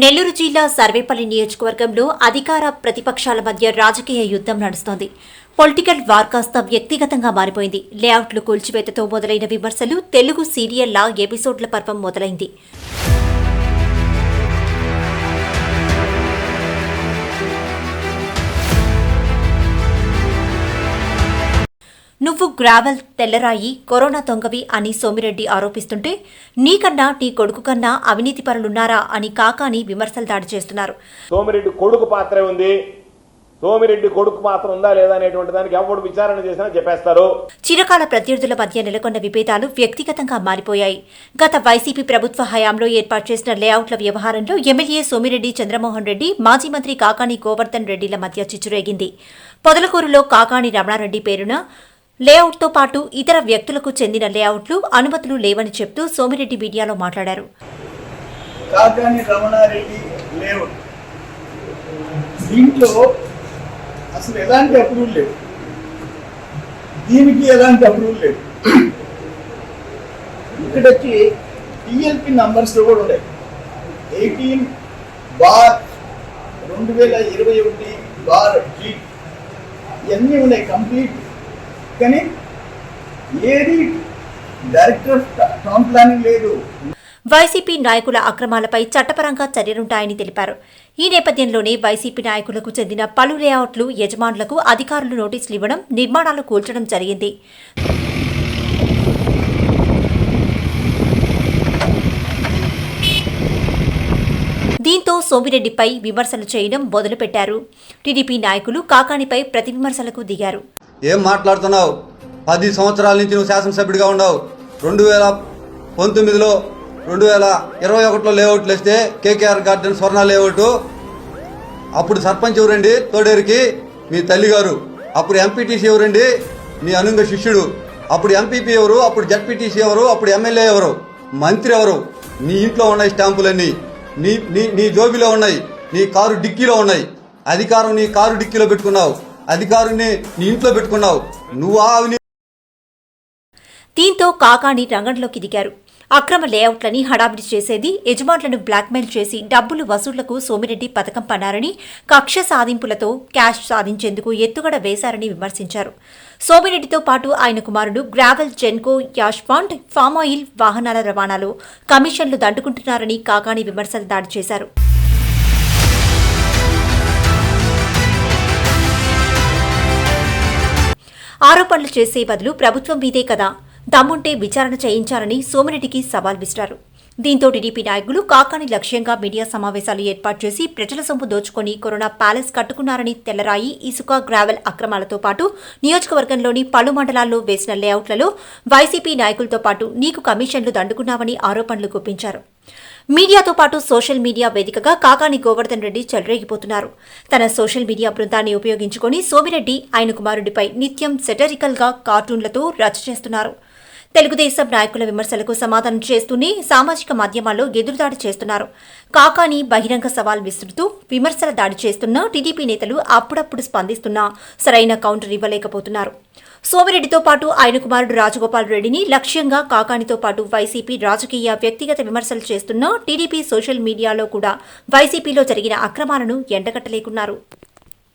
నెల్లూరు జిల్లా సర్వేపల్లి నియోజకవర్గంలో అధికార ప్రతిపక్షాల మధ్య రాజకీయ యుద్ధం నడుస్తోంది. పొలిటికల్ వార్ కాస్త వ్యక్తిగతంగా మారిపోయింది. లేఅవుట్లు కూల్చివేతతో మొదలైన విమర్శలు తెలుగు సీరియల్ల ఎపిసోడ్ల పర్వం మొదలైంది. నువ్వు గ్రావెల్ తెల్లరాయి కరోనా దొంగవి అని సోమిరెడ్డి ఆరోపిస్తుంటే నీకన్నా నీ కొడుకు కన్నా అవినీతి పరులున్నారా అని కాకాని విమర్శలు దాడి చేస్తున్నారు. సోమిరెడ్డి కొడుకు పాత్రే ఉంది. సోమిరెడ్డి కొడుకు పాత్ర ఉందా లేదా అనేటువంటి దానికి ఎవడు విచారణ చేసినా చెప్పేస్తారు. చిరకాల ప్రత్యర్థుల మధ్య నెలకొన్న విభేదాలు వ్యక్తిగతంగా మారిపోయాయి. గత వైసీపీ ప్రభుత్వ హయాంలో ఏర్పాటు చేసిన లేఅవుట్ల వ్యవహారంలో ఎమ్మెల్యే సోమిరెడ్డి చంద్రమోహన్ రెడ్డి మాజీ మంత్రి కాకాని గోవర్ధన్ రెడ్డిల మధ్య చిచ్చురేగింది. పొదలకూరులో కాకాని రమణారెడ్డి పేరున లేఅవుట్తో పాటు ఇతర వ్యక్తులకు చెందిన లేఅవుట్లు అనుమతులు లేవని చెప్తూ సోమిరెడ్డి మీడియాలో మాట్లాడారు. కాకాని రమణారెడ్డి లేఅవుట్ దీంట్లో అసలు ఎలాంటి అప్రూవల్ లేవు దీనికి ఎలాంటి అప్రూవల్ లేవు ఇక్కడ వచ్చి టిఎల్పి నంబర్స్ కూడా ఉన్నాయి. ఎయిటీన్ బార్ రెండు వేల ఇరవై ఒకటి బార్ జీ. ఇవన్నీ ఉన్నాయి కంప్లీట్. కానీ ఏది డైరెక్టర్ టౌన్ ప్లానింగ్ లేదు. వైసీపీ నాయకుల అక్రమాలపై చట్టపరంగా చర్యలుంటాయని తెలిపారు. ఈ నేపథ్యంలోనే వైసీపీ నాయకులకు చెందిన పలు లేఅవుట్లు యజమానులకు అధికారులు నోటీసులు ఇవ్వడం నిర్మాణాలు కూల్చడం జరిగింది. దీంతో సోమిరెడ్డిపై విమర్శలు చేయడం మొదలుపెట్టారు. టీడీపీ నాయకులు కాకానిపై ప్రతి విమర్శలకు దిగారు. ఏం మాట్లాడుతున్నావు? పది సంవత్సరాల నుంచి నువ్వు శాసనసభ్యుడిగా ఉన్నావు. రెండు వేల పంతొమ్మిదిలో రెండు వేల ఇరవై ఒకటిలో లేఅవుట్లు వేస్తే కేకేఆర్ గార్డెన్ స్వర్ణ లేఅవుట్. అప్పుడు సర్పంచ్ ఎవరండి? తోడేరికి మీ తల్లిగారు. అప్పుడు ఎంపీటీసీ ఎవరండి? మీ అనుంగ శిష్యుడు. అప్పుడు ఎంపీపీ ఎవరు? అప్పుడు జడ్పీటీసీ ఎవరు? అప్పుడు ఎమ్మెల్యే ఎవరు? మంత్రి ఎవరు? నీ ఇంట్లో ఉన్నాయి స్టాంపులన్నీ. నీ నీ నీ జోబిలో ఉన్నాయి. నీ కారు డిక్కీలో ఉన్నాయి. అధికారం నీ కారు డిక్కీలో పెట్టుకున్నావు. అధికారుని నీ ఇంట్లో పెట్టుకున్నావు. నువ్వా దీంతో కాకాని రంగంలోకి దిగారు. అక్రమ లేఅవుట్లని హడావిడి చేసేది యజమానులను బ్లాక్మెయిల్ చేసి డబ్బులు వసూళ్ళకు సోమిరెడ్డి పథకం పన్నారని కక్ష సాధింపులతో క్యాష్ సాధించేందుకు ఎత్తుగడ వేశారని విమర్శించారు. సోమిరెడ్డితో పాటు ఆయన కుమారుడు gravel Genco ash palm oil oil వాహనాల రవాణాలో కమిషన్లు దండుకుంటున్నారని కాకాని విమర్శలు దాడి చేశారు. ఆరోపణలు చేసే బదులు ప్రభుత్వం మీదే కదా. దమ్ముంటే విచారణ చేయించాలని సోమిరెడ్డికి సవాల్ విసిరారు. దీంతో టీడీపీ నాయకులు కాకాని లక్ష్యంగా మీడియా సమావేశాలు ఏర్పాటు చేసి ప్రజల సొమ్ము దోచుకొని కరోనా ప్యాలెస్ కట్టుకున్నారని తెల్లరాయి ఇసుక గ్రావెల్ అక్రమాలతో పాటు నియోజకవర్గంలోని పలు మండలాల్లో వేసిన లేఅవుట్లలో వైసీపీ నాయకులతో పాటు నీకు కమిషన్లు దండుకున్నావని ఆరోపణలు గుప్పించారు. మీడియాతో పాటు సోషల్ మీడియా వేదికగా కాకాని గోవర్ధన్ రెడ్డి చెలరేగిపోతున్నారు. తన సోషల్ మీడియా బృందాన్ని ఉపయోగించుకొని సోమిరెడ్డి ఆయన కుమారుడిపై నిత్యం సెటరికల్గా కార్టూన్లతో రచ్చ చేస్తున్నారు. తెలుగుదేశం నాయకుల విమర్శలకు సమాధానం చేస్తూనే సామాజిక మాధ్యమాల్లో ఎదురుదాడి చేస్తున్నారు. కాకాని బహిరంగ సవాల్ విసురుతూ విమర్శల దాడి చేస్తున్న టీడీపీ నేతలు అప్పుడప్పుడు స్పందిస్తున్నా సరైన కౌంటర్ ఇవ్వలేకపోతున్నారు. సోమిరెడ్డితో పాటు ఆయన కుమారుడు రాజగోపాల్ రెడ్డిని లక్ష్యంగా కాకానితో పాటు వైసీపీ రాజకీయ వ్యక్తిగత విమర్శలు చేస్తున్న టీడీపీ సోషల్ మీడియాలో కూడా వైసీపీలో జరిగిన అక్రమాలను ఎండగట్టలేకున్నారు.